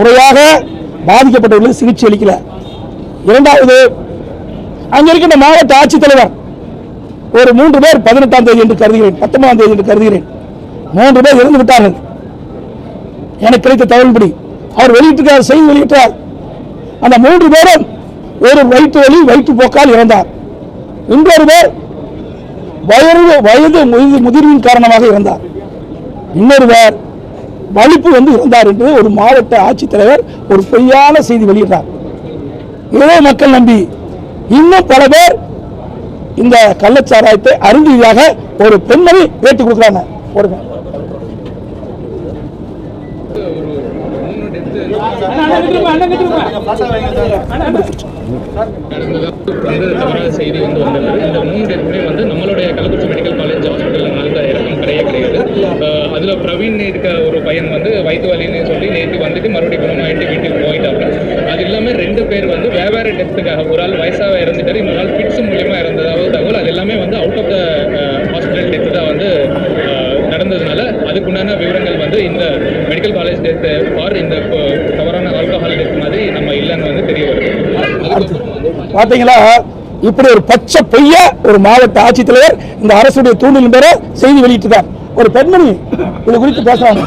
முறையாக பாதிக்கப்பட்டவர்களுக்கு சிகிச்சை அளிக்கல. இரண்டாவது அங்க இருக்கின்ற மாவட்ட ஆட்சித்தலைவர் ஒரு மூன்று பேர் பதினெட்டாம் தேதி என்று கருதுகிறேன் பத்தொன்பதாம் தேதி என்று கருதுகிறேன். மூன்று பேர் இறந்து விட்டார்கள். எனக்கு கிடைத்த தகவல்படி அவர் வெளியிட்டிருக்கார் செய்தி வெளியிட்டார். அந்த மூன்று பேரும் ஒரு வயிற்று வலி வயிற்று போக்கால் இறந்தார். இன்னொரு பேர் வயது வயது முதிர்வின் காரணமாக இறந்தார். இன்னொருவர் வலிப்பு வந்து இறந்தார் என்று ஒரு மாவட்ட ஆட்சித்தலைவர் ஒரு பொய்யான செய்தி வெளியிட்டார் இதை மக்கள் நம்பி இன்னும் பல பேர் இந்த கள்ளச்சாராயத்தை அருந்தியதாக ஒரு பெண்மணி பேட்டி கொடுக்குறாங்க போடுங்க செய்தி வந்து வந்தது இந்த மூணு டெத்துமே வந்து நம்மளுடைய கள்ளக்குறிச்சி மெடிக்கல் காலேஜ் ஹாஸ்பிட்டலில் அஹ் அதுல பிரவீன் இருக்க ஒரு பையன் வந்து வயிற்று வலின்னு சொல்லி நேற்று வந்துட்டு மறுபடியும் குணமாயிட்டு வீட்டுக்கு போயிட்டாங்க அது இல்லாம ரெண்டு பேர் வந்து வெவ்வேறு டெத்துக்காக ஒரு ஆள் வயசாக இறந்துட்டாரு இன்னொரு ஆள் பிட்ஸ் மூலியமா இறந்ததாவது தகவல் அது எல்லாமே வந்து out of the hospital death தான் வந்து நடந்ததுனால அதுக்குண்டான விவரங்கள் வந்து இந்த மெடிக்கல் காலேஜ் டெத்து ஆர் இந்த தவறான ஆல்கஹால் டெத் மாதிரி நம்ம இல்லைன்னு வந்து தெரிய வருது. பாத்தீங்களா? இப்படி ஒரு பச்சை பொய்ய ஒரு மாவட்ட ஆட்சித்தலைவர் இந்த அரசுடைய தூண்டில் பெற செய்தி வெளியிட்டிருக்கார் ஒரு பெண்மணி இது குறித்து பேசுறாங்க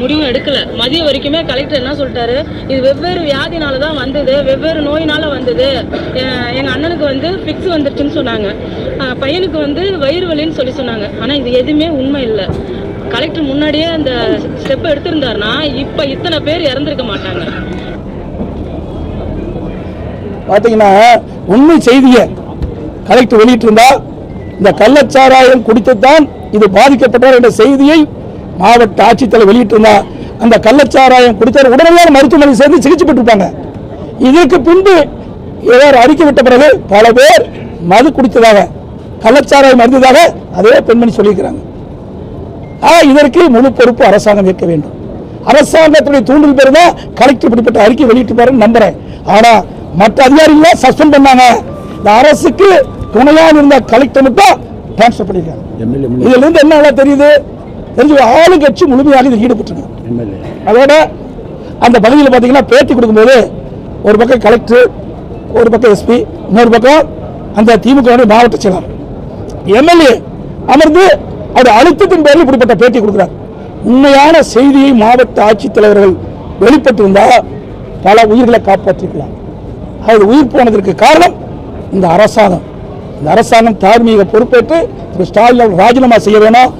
முடிவும் எடுக்கல. மதியம் வரைக்குமே கலெக்டர் என்ன சொல்லிட்டாரு? இது வெவ்வேறு வியாதினால தான் வந்தது வெவ்வேறு நோயினால வந்தது. எங்க அண்ணனுக்கு வந்து ஃபிக்ஸ் வந்துருச்சுன்னு சொன்னாங்க. பையனுக்கு வந்து வயிறு வலின்னு சொல்லி சொன்னாங்க. ஆனா இது எதுவுமே உண்மை இல்லை. கலெக்டர் முன்னாடியே அந்த ஸ்டெப் எடுத்திருந்தாருன்னா இப்ப இத்தனை பேர் இறந்திருக்க மாட்டாங்க. பாத்தீங்கன்னா உண்மை செய்தியை கலெக்டர் வெளியிட்டிருந்தா இந்த கள்ளச்சாராயம் குடித்துத்தான் இது பாதிக்கப்பட்டவர் என்ற செய்தியை மாவட்ட ஆட்சித்தலைவர் வெளியிட்டிருந்தார் அந்த கள்ளச்சாராயம் குடித்தவர் உடனடியாக மருத்துவமனை சேர்ந்து சிகிச்சை பெற்றிருப்பாங்க. இதற்கு பின்பு இவர் அறிக்கை விட்ட பிறகு பல பேர் மது குடித்ததாக கள்ளச்சாராயம் அறிந்ததாக அதே பெண்மணி சொல்லியிருக்கிறாங்க. ஆனால் இதற்கு முழு பொறுப்பு அரசாங்கம் ஏற்க வேண்டும். அரசாங்கத்துடைய தூண்டில் பேர் தான் கலெக்டர் இப்படிப்பட்ட அறிக்கை வெளியிட்டு நம்புறேன். ஆனால் மற்ற அதிகாரிகளை சஸ்பெண்ட் பண்ணாங்க. இந்த அரசுக்கு துணையாக இருந்த கலெக்டர் மட்டும் டிரான்ஸ்ஃபர் பண்ணிருக்காங்க. இதுல இருந்து என்ன தெரியுது? தெரிஞ்சு ஆளுங்கட்சி முழுமையாக இதில் ஈடுபட்டிருக்கு. அதோட அந்த பகுதியில் பார்த்தீங்கன்னா பேட்டி கொடுக்கும்போது ஒரு பக்கம் கலெக்டர் ஒரு பக்கம் எஸ்பி இன்னொரு பக்கம் அந்த திமுக மாவட்ட செயலாளர். எம்எல்ஏ அமர்ந்து அவர் அழுத்தத்தின் பேரில் இப்படிப்பட்ட பேட்டி கொடுக்கிறார். உண்மையான செய்தியை மாவட்ட ஆட்சித்தலைவர்கள் வெளிப்பட்டிருந்தா பல உயிர்களை காப்பாற்றிக்கலாம் அது உயிர் போனதற்கு காரணம் இந்த அரசாங்கம். இந்த அரசாங்கம் தார்மீக பொறுப்பேற்று ஸ்டாலின் ராஜினாமா செய்ய வேணும்.